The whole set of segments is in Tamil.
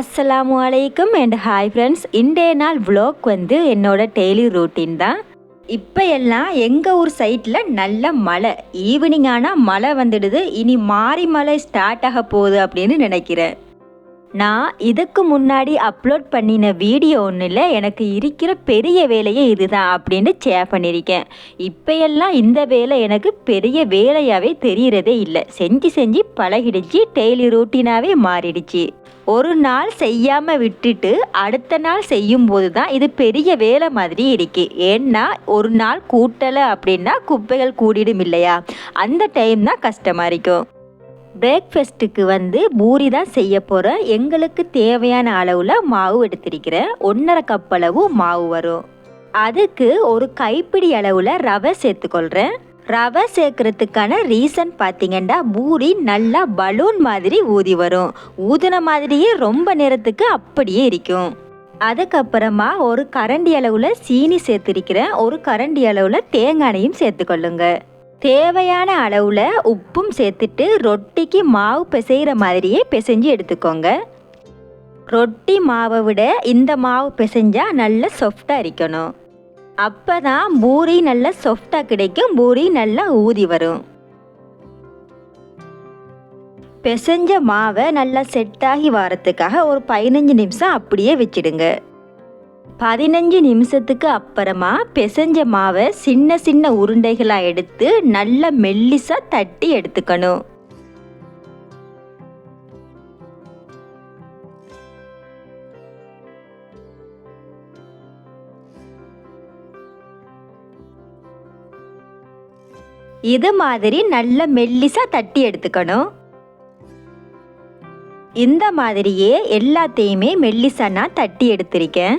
அஸ்ஸலாமு அலைக்கும் அண்ட் ஹாய் ஃப்ரெண்ட்ஸ் இன்றைய நாள் விலாக் வந்து என்னோட டெய்லி ரூட்டீன் தான். இப்போ எல்லாம் எங்கள் ஊர் சைட்டில் நல்ல மழை. ஈவினிங் ஆனால் மழை வந்துடுது. இனி மாறி மழை ஸ்டார்ட் ஆக போகுது அப்படின்னு நினைக்கிறேன். நான் இதுக்கு முன்னாடி அப்லோட் பண்ணின வீடியோ ஒன்றில் எனக்கு இருக்கிற பெரிய வேலையே இதுதான் அப்படின்னு ஷேர் பண்ணியிருக்கேன். இப்போ எல்லாம் இந்த வேலை எனக்கு பெரிய வேலையாகவே தெரியறதே இல்லை. செஞ்சு செஞ்சு பழகிடுச்சு. டெய்லி ரூட்டீனாகவே மாறிடுச்சு. ஒரு நாள் செய்யாமல் விட்டுட்டு அடுத்த நாள் செய்யும்போது தான் இது பெரிய வேலை மாதிரி இருக்கு. ஏன்னா ஒரு நாள் கூட்டலை அப்படின்னா குப்பைகள் கூடிடும் இல்லையா? அந்த டைம் தான் கஷ்டமாக இருக்கும் பிரேக்ஃபஸ்ட்டுக்கு வந்து பூரி தான் செய்ய போகிறேன் எங்களுக்கு தேவையான அளவில் மாவு எடுத்திருக்கிறேன் ஒன்றரை கப் அளவு மாவு வரும். அதுக்கு ஒரு கைப்பிடி அளவில் ரவை சேர்த்துக்கொள்கிறேன் ரவை சேர்க்கறதுக்கான ரீசன் பார்த்தீங்கன்னா பூரி நல்லா பலூன் மாதிரி ஊதி வரும். ஊதின மாதிரியே ரொம்ப நேரத்துக்கு அப்படியே இருக்கும். அதுக்கப்புறமா ஒரு கரண்டி அளவில் சீனி சேர்த்துருக்கிறேன். ஒரு கரண்டி அளவில் தேங்காயையும் சேர்த்துக்கொள்ளுங்க. தேவையான அளவில் உப்பும் சேர்த்துட்டு ரொட்டிக்கு மாவு பிசைகிற மாதிரியே பிசைஞ்சு எடுத்துக்கோங்க. ரொட்டி மாவை விட இந்த மாவு பிசைஞ்சால் நல்ல சாஃப்டாக இருக்கணும். அப்போ தான் பூரி நல்ல சாஃப்டாக கிடைக்கும். பூரி நல்லா ஊதி வரும். பிசைஞ்ச மாவை நல்லா செட்டாகி வரத்துக்காக ஒரு பதினஞ்சு நிமிஷம் அப்படியே வச்சிடுங்க. பதினஞ்சு நிமிஷத்துக்கு அப்புறமா பிசைஞ்ச மாவை சின்ன சின்ன உருண்டைகளாக எடுத்து நல்ல மெல்லிசாக தட்டி எடுத்துக்கணும். இது மாதிரி நல்ல மெல்லிசா தட்டி எடுத்துக்கணும். இந்த மாதிரியே எல்லாத்தையுமே மெல்லிசா நான் தட்டி எடுத்திருக்கேன்.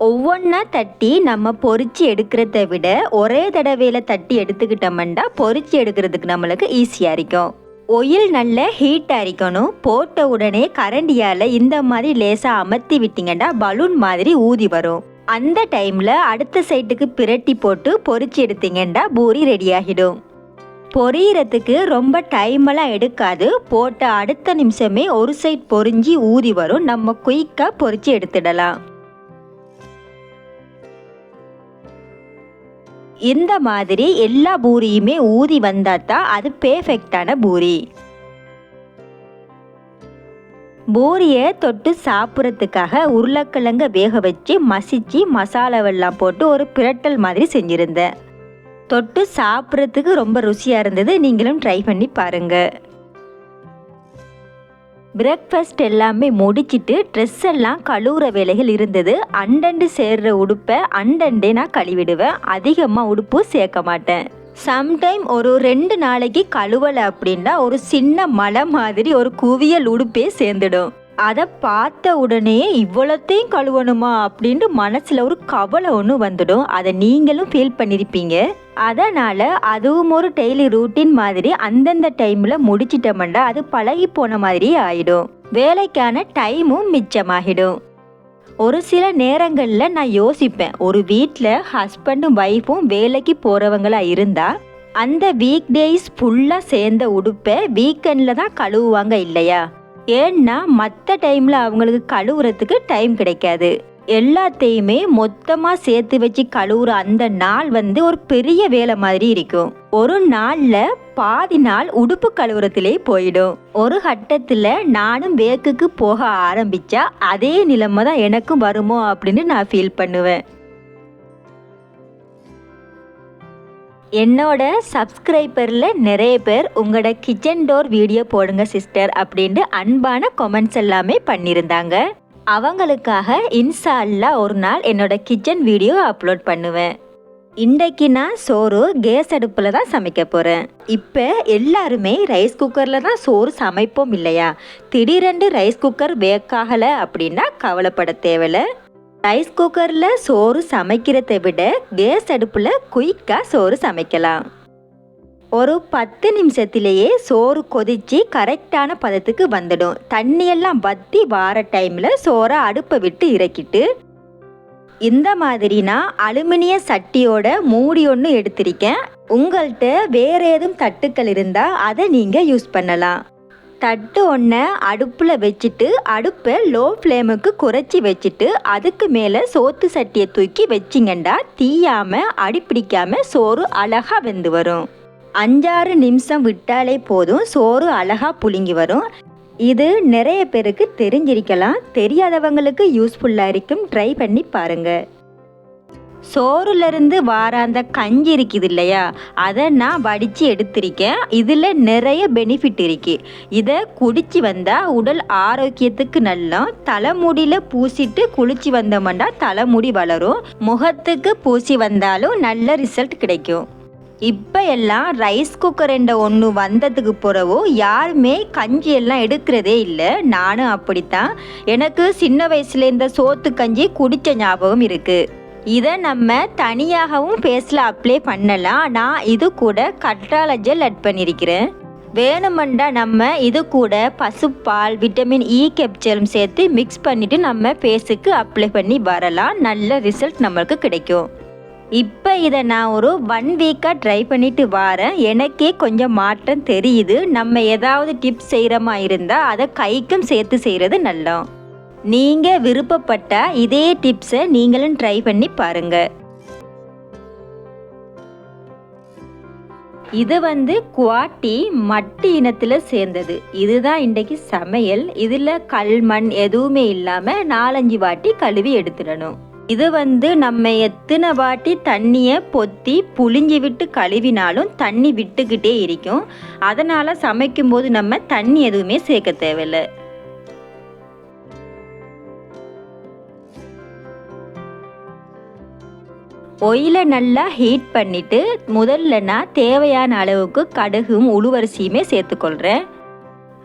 ஒவ்வொன்றா தட்டி நம்ம பொறிச்சு எடுக்கிறத விட ஒரே தடவையில் தட்டி எடுத்துக்கிட்டோம்னா பொரிச்சு எடுக்கிறதுக்கு நம்மளுக்கு ஈஸியாக இருக்கும். ஒயில் நல்ல ஹீட்டாக இருக்கணும் போட்ட உடனே கரண்டியால் இந்த மாதிரி லேசாக அமர்த்தி விட்டீங்கன்னா பலூன் மாதிரி ஊதி வரும். அந்த டைமில் அடுத்த சைட்டுக்கு பிரட்டி போட்டு பொறிச்சு எடுத்தீங்கன்னா பூரி ரெடி ஆகிடும் பொரியறதுக்கு ரொம்ப டைமெல்லாம் எடுக்காது. போட்ட அடுத்த நிமிஷமே ஒரு சைட் பொரிஞ்சு ஊதி வரும். நம்ம குயிக்காக பொறிச்சு எடுத்துடலாம். இந்த மாதிரி எல்லா பூரியுமே ஊதி வந்தால் தான் அது பெர்ஃபெக்டான பூரி. பூரியை தொட்டு சாப்பிட்றதுக்காக உருளைக்கிழங்க வேக வச்சு மசிச்சு மசாலாவெல்லாம் போட்டு ஒரு பிரட்டல் மாதிரி செஞ்சுருந்தேன். தொட்டு சாப்பிட்றதுக்கு ரொம்ப ருசியாக இருந்தது. நீங்களும் ட்ரை பண்ணி பாருங்கள் பிரேக்ஃபாஸ்ட் எல்லாமே முடிச்சிட்டு ட்ரெஸ் எல்லாம் கழுவுற வேலைகள் இருந்தது. அண்டண்டு சேர்ற உடுப்பை அண்டண்டே நான் கழுவிடுவேன். அதிகமாக உடுப்பு சேர்க்க மாட்டேன். சம்டைம் ஒரு ரெண்டு நாளைக்கு கழுவலை அப்படின்னா ஒரு சின்ன மலை மாதிரி ஒரு குவியல் உடுப்பே சேர்ந்துடும். அதை பார்த்த உடனே இவ்வளோத்தையும் கழுவணுமா அப்படின்ட்டு மனசில் ஒரு கவலை ஒன்று வந்துடும். அதை நீங்களும் ஃபீல் பண்ணியிருப்பீங்க அதனால் அதுவும் ஒரு டெய்லி ரூட்டீன் மாதிரி அந்தந்த டைமில் முடிச்சிட்டோம்னா அது பழகி போன மாதிரி ஆயிடும். வேலைக்கான டைமும் மிச்சமாகிடும். ஒரு சில நேரங்களில் நான் யோசிப்பேன். ஒரு வீட்டில் ஹஸ்பண்டும் ஒய்ஃபும் வேலைக்கு போகிறவங்களா இருந்தால் அந்த வீக் டேஸ் ஃபுல்லாக சேர்ந்த உடுப்பை வீக்கெண்டில் தான் கழுவுவாங்க இல்லையா? ஏன்னா மற்ற டைமில் அவங்களுக்கு கழுவுறதுக்கு டைம் கிடைக்காது. எல்லாத்தையுமே மொத்தமாக சேர்த்து வச்சு கழுவுற அந்த நாள் வந்து ஒரு பெரிய வேலை மாதிரி இருக்கும். ஒரு நாளில் பாதி நாள் உடுப்பு கழுவுறத்திலே போயிடும். ஒரு கட்டத்தில் நானும் வேக்குக்கு போக ஆரம்பிச்சா அதே நிலைமை தான் எனக்கும் வருமோ அப்படின்னு நான் ஃபீல் பண்ணுவேன். என்னோட சப்ஸ்கிரைபரில் நிறைய பேர் உங்களோட கிச்சன் டோர் வீடியோ போடுங்க சிஸ்டர் அப்படின்ட்டு அன்பான கமெண்ட்ஸ் எல்லாமே பண்ணியிருந்தாங்க அவங்களுக்காக இன்ஷா ஒரு நாள் என்னோட கிச்சன் வீடியோ அப்லோட் பண்ணுவேன். இன்றைக்கு நான் சோறு கேஸ் அடுப்பில் தான் சமைக்க போகிறேன் இப்போ எல்லாருமே ரைஸ் குக்கரில் தான் சோறு சமைப்போம் இல்லையா? திடீரென்று ரைஸ் குக்கர் வேக்காகலை அப்படின்னா கவலைப்பட தேவையில்ல. ரைஸ் குக்கரில் சோறு சமைக்கிறதை விட கேஸ் அடுப்பில் குயிக்காக சோறு சமைக்கலாம். ஒரு பத்து நிமிஷத்திலேயே சோறு கொதிச்சு கரெக்டான பதத்துக்கு வந்துடும். தண்ணியெல்லாம் வத்தி வார டைமில் சோறை அடுப்பை விட்டு இறக்கிட்டு இந்த மாதிரி நான் அலுமினிய சட்டியோட மூடி ஒன்று எடுத்திருக்கேன். உங்கள்கிட்ட வேற ஏதும் தட்டுக்கள் இருந்தால் அதை நீங்கள் யூஸ் பண்ணலாம். தட்டு ஒன்றை அடுப்பில் வச்சுட்டு அடுப்பை லோ ஃப்ளேமுக்கு குறைச்சி வச்சுட்டு அதுக்கு மேலே சோத்து சட்டியை தூக்கி வச்சிங்கண்டா தீயாமல் அடிப்பிடிக்காமல் சோறு அழகாக வெந்து வரும். அஞ்சாறு நிமிஷம் விட்டாலே போதும் சோறு அழகாக புழுங்கி வரும். இது நிறைய பேருக்கு தெரிஞ்சிருக்கலாம். தெரியாதவங்களுக்கு யூஸ்ஃபுல்லாக இருக்கும். ட்ரை பண்ணி பாருங்கள் சோறுலேருந்து வார அந்த கஞ்சி இருக்குது இல்லையா? அதை நான் வடித்து எடுத்திருக்கேன். இதில் நிறைய பெனிஃபிட் இருக்கு. இதை குடித்து வந்தால் உடல் ஆரோக்கியத்துக்கு நல்லா தலைமுடியில் பூசிட்டு குளிச்சு வந்தோம்னா தலைமுடி வளரும். முகத்துக்கு பூசி வந்தாலும் நல்ல ரிசல்ட் கிடைக்கும். இப்போ எல்லாம் ரைஸ் குக்கர் என்ற ஒன்று வந்ததுக்கு பிறகு யாருமே கஞ்சி எல்லாம் எடுக்கிறதே இல்லை. நானும் அப்படித்தான். எனக்கு சின்ன வயசுல இந்த சோத்து கஞ்சி குடித்த ஞாபகம் இருக்குது இதை நம்ம தனியாகவும் ஃபேஸில் அப்ளை பண்ணலாம். நான் இது கூட கற்றாழை ஜெல் ஆட் பண்ணியிருக்கிறேன் வேணுமெண்டா நம்ம இது கூட பசுப்பால் விட்டமின் இ கேப்சலும் சேர்த்து மிக்ஸ் பண்ணிவிட்டு நம்ம ஃபேஸுக்கு அப்ளை பண்ணி வரலாம். நல்ல ரிசல்ட் நம்மளுக்கு கிடைக்கும். இப்போ இதை நான் ஒரு ஒன் வீக்காக ட்ரை பண்ணிட்டு வரேன். எனக்கே கொஞ்சம் மாற்றம் தெரியுது. நம்ம ஏதாவது டிப்ஸ் செய்கிறமா இருந்தால் அதை கைக்கும் சேர்த்து செய்கிறது நல்லா நீங்கள் விருப்பப்பட்ட இதே டிப்ஸை நீங்களும் ட்ரை பண்ணி பாருங்கள் இது வந்து குவாட்டி மட்டி இனத்தில் சேர்ந்தது. இதுதான் இன்றைக்கு சமையல். இதில் கல் மண் எதுவுமே இல்லாமல் நாலஞ்சு வாட்டி கழுவி எடுத்துடணும். இது வந்து நம்ம எத்தனை வாட்டி தண்ணியை பொத்தி புளிஞ்சி விட்டு கழுவினாலும் தண்ணி விட்டுக்கிட்டே இருக்கும். அதனால் சமைக்கும்போது நம்ம தண்ணி எதுவுமே சேர்க்க தேவையில்லை. ஒயிலை நல்லா ஹீட் பண்ணிவிட்டு முதல்ல நான் தேவையான அளவுக்கு கடுகும் உளுவரிசியுமே சேர்த்துக்கொள்கிறேன்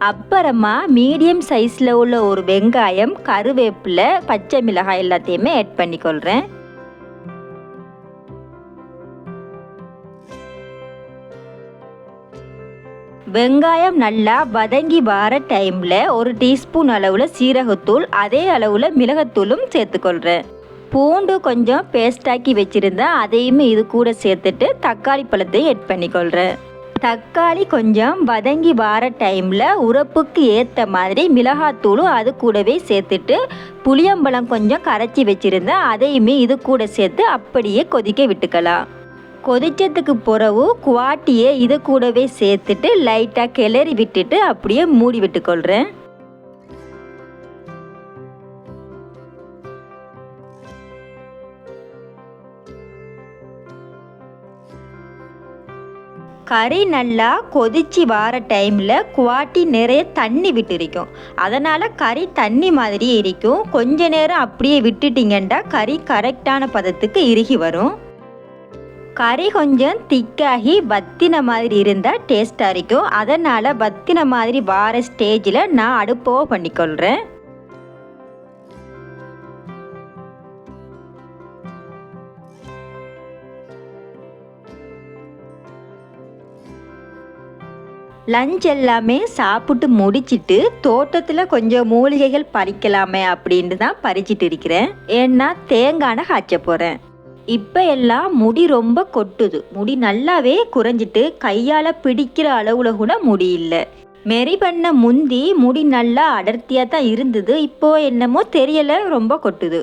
அப்புறமா மீடியம் சைஸில் உள்ள ஒரு வெங்காயம் கருவேப்பிலை பச்சை மிளகாய் எல்லாத்தையுமே ஆட் பண்ணிக்கொள்கிறேன் வெங்காயம் நல்லா வதங்கி வர டைமில் ஒரு டீஸ்பூன் அளவில் சீரகத்தூள் அதே அளவில் மிளகத்தூளும் சேர்த்துக்கொள்கிறேன் பூண்டு கொஞ்சம் பேஸ்டாக்கி வச்சுருந்தேன் அதையுமே இது கூட சேர்த்துட்டு தக்காளி பழத்தையும் எட் பண்ணிக்கொள்கிறேன் தக்காளி கொஞ்சம் வதங்கி வர டைமில் உரப்புக்கு ஏற்ற மாதிரி மிளகாத்தூளும் அது கூடவே சேர்த்துட்டு புளியம்பழம் கொஞ்சம் கரைச்சி வச்சுருந்தேன் அதையுமே இது கூட சேர்த்து அப்படியே கொதிக்க விட்டுக்கலாம். கொதிச்சதுக்கு பிறகு குவாட்டியை இது கூடவே சேர்த்துட்டு லைட்டாக கிளறி விட்டுட்டு அப்படியே மூடி விட்டுக்கொள்கிறேன் கறி நல்லா கொதிச்சு வர டைமில் குவாட்டி நிறைய தண்ணி விட்டுருக்கும். அதனால் கறி தண்ணி மாதிரியே இருக்கும். கொஞ்ச நேரம் அப்படியே விட்டுட்டிங்கன்னா கறி கரெக்டான பதத்துக்கு இறுகி வரும். கறி கொஞ்சம் திக்காகி வத்தின மாதிரி இருந்தால் டேஸ்ட்டாக இருக்கும். அதனால் வத்தின மாதிரி வார ஸ்டேஜில் நான் அடுப்போ பண்ணிக்கொள்கிறேன் லஞ்ச் எல்லாமே சாப்பிட்டு முடிச்சிட்டு தோட்டத்தில் கொஞ்சம் மூலிகைகள் பறிக்கலாமே அப்படின்ட்டு தான் பறிச்சிட்டு இருக்கிறேன். ஏன்னா தேங்காய் காய்ச்ச போகிறேன் இப்போ எல்லாம் முடி ரொம்ப கொட்டுது. முடி நல்லாவே குறைஞ்சிட்டு கையால் பிடிக்கிற அளவில் கூட முடி இல்லை. மெரி பண்ண முந்தி முடி நல்லா அடர்த்தியாக தான் இருந்தது. இப்போ என்னமோ தெரியலை ரொம்ப கொட்டுது.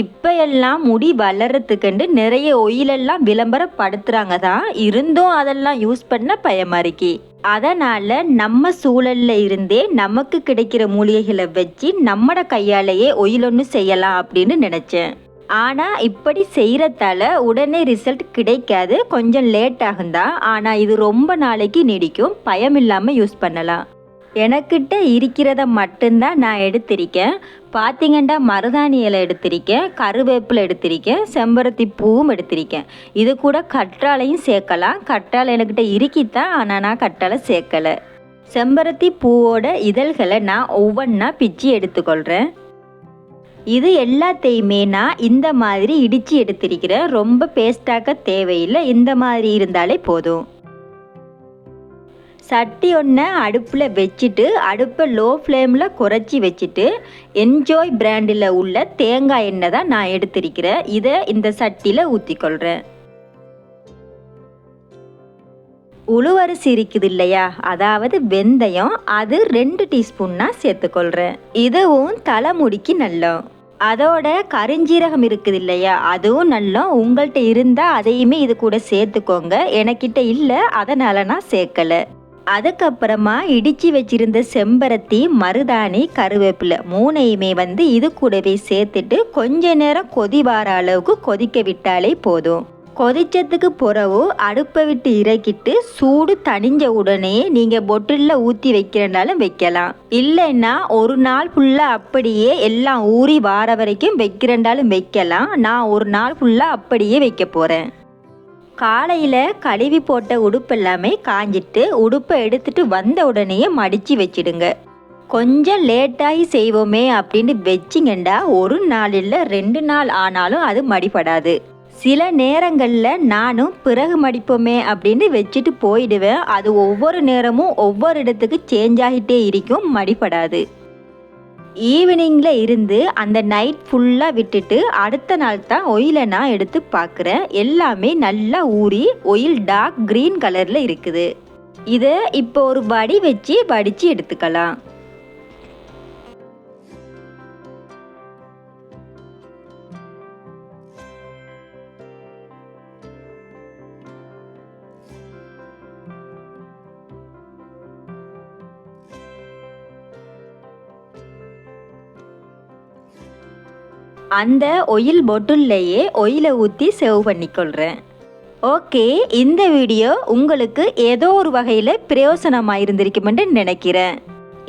இப்போ எல்லாம் முடி வளர்றதுக்குண்டு நிறைய ஒயிலெல்லாம் விளம்பரப்படுத்துகிறாங்க தான். இருந்தும் அதெல்லாம் யூஸ் பண்ண பயமா இருக்கி அதனால் நம்ம சூழலில் இருந்தே நமக்கு கிடைக்கிற மூலிகைகளை வச்சு நம்மட கையாலேயே ஒயில் ஒன்று செய்யலாம் அப்படின்னு நினச்சேன். ஆனால் இப்படி செய்கிறதால உடனே ரிசல்ட் கிடைக்காது. கொஞ்சம் லேட் ஆகுந்தான் ஆனால் இது ரொம்ப நாளைக்கு நீடிக்கும். பயம் இல்லாமல் யூஸ் பண்ணலாம். எனக்கிட்ட இருக்கிறத மட்டும்தான் நான் எடுத்திருக்கேன். பார்த்தீங்கன்னா மருதாணி இலை எடுத்திருக்கேன் கருவேப்பிலை எடுத்திருக்கேன் செம்பருத்தி பூவும் எடுத்திருக்கேன். இது கூட கற்றாழையும் சேர்க்கலாம். கற்றாழை எனக்கிட்ட இருக்கித்தான் ஆனால் நான் கற்றாழை சேர்க்கலை. செம்பருத்தி பூவோட இதழ்களை நான் ஒவ்வொன்றா பிச்சு எடுத்துக்கொள்கிறேன் இது எல்லாத்தையுமே நான் இந்த மாதிரி இடித்து எடுத்திருக்கிறேன். ரொம்ப பேஸ்டாக்க தேவையில்லை. இந்த மாதிரி இருந்தாலே போதும். சட்டி ஒன்றை அடுப்பில் வச்சுட்டு அடுப்பை லோ ஃப்ளேமில் குறைச்சி வச்சுட்டு என்ஜாய் பிராண்டில் உள்ள தேங்காய் எண்ணெய் தான் நான் எடுத்திருக்கிறேன். இதை இந்த சட்டியில் ஊற்றிக்கொள்கிறேன் உளுவரிசி இருக்குது இல்லையா? அதாவது வெந்தயம் அது ரெண்டு டீஸ்பூன்னா சேர்த்துக்கொள்கிறேன் இதுவும் தலைமுடிக்கு நல்லோம். அதோட கரிஞ்சீரகம் இருக்குது இல்லையா? அதுவும் நல்லா உங்கள்கிட்ட இருந்தால் அதையுமே இது கூட சேர்த்துக்கோங்க. எனக்கிட்ட இல்லை அதனால நான் சேர்க்கலை. அதுக்கப்புறமா இடித்து வச்சிருந்த செம்பருத்தி மருதாணி கருவேப்பிலை மூணையுமே வந்து இது கூடவே சேர்த்துட்டு கொஞ்ச நேரம் கொதி வார அளவுக்கு கொதிக்க விட்டாலே போதும். கொதிச்சதுக்கு பிறகு அடுப்பை விட்டு இறக்கிட்டு சூடு தணிஞ்ச உடனே நீங்கள் பொட்டிலில் ஊற்றி வைக்கிறனாலும் வைக்கலாம். இல்லைன்னா ஒரு நாள் ஃபுல்லாக அப்படியே எல்லாம் ஊறி வார வரைக்கும் வைக்கிறண்டாலும் வைக்கலாம். நான் ஒரு நாள் ஃபுல்லாக அப்படியே வைக்க போகிறேன் காலையில் கழுவி போட்ட உடுப்பு எல்லாமே காஞ்சிட்டு உடுப்பை எடுத்துட்டு வந்த உடனேயே மடித்து வச்சிடுங்க. கொஞ்சம் லேட்டாகி செய்வோமே அப்படின்னு வச்சிங்கண்டா ஒரு நாள் இல்லை ரெண்டு நாள் ஆனாலும் அது மடிப்படாது சில நேரங்களில் நானும் பிறகு மடிப்போமே அப்படின்னு வச்சுட்டு போயிடுவேன். அது ஒவ்வொரு நேரமும் ஒவ்வொரு இடத்துக்கு சேஞ்ச் ஆகிட்டே இருக்கும் மடிப்படாது ஈவினிங்கில் இருந்து அந்த நைட் ஃபுல்லாக விட்டுட்டு அடுத்த நாள் தான் ஒயிலை நான் எடுத்து பார்க்குறேன் எல்லாமே நல்லா ஊறி ஒயில் டார்க் க்ரீன் கலரில் இருக்குது. இதை இப்போ ஒரு வடி வச்சு வடித்து எடுத்துக்கலாம். அந்த ஒயில் பொட்டில்லையே ஒயிலை ஊற்றி சேவ் பண்ணிக்கொள்கிறேன் ஓகே இந்த வீடியோ உங்களுக்கு ஏதோ ஒரு வகையில் பிரயோசனமாக இருந்திருக்குமென்று நினைக்கிறேன்.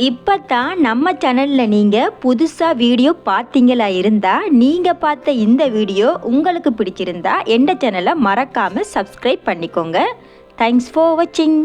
இப்போ தான் நம்ம சேனலில் நீங்கள் புதுசாக வீடியோ பார்த்தீங்களா இருந்தால் நீங்கள் பார்த்த இந்த வீடியோ உங்களுக்கு பிடிச்சிருந்தா எந்த சேனலை மறக்காமல் சப்ஸ்கிரைப் பண்ணிக்கோங்க. தேங்க்ஸ் ஃபார் வாட்சிங்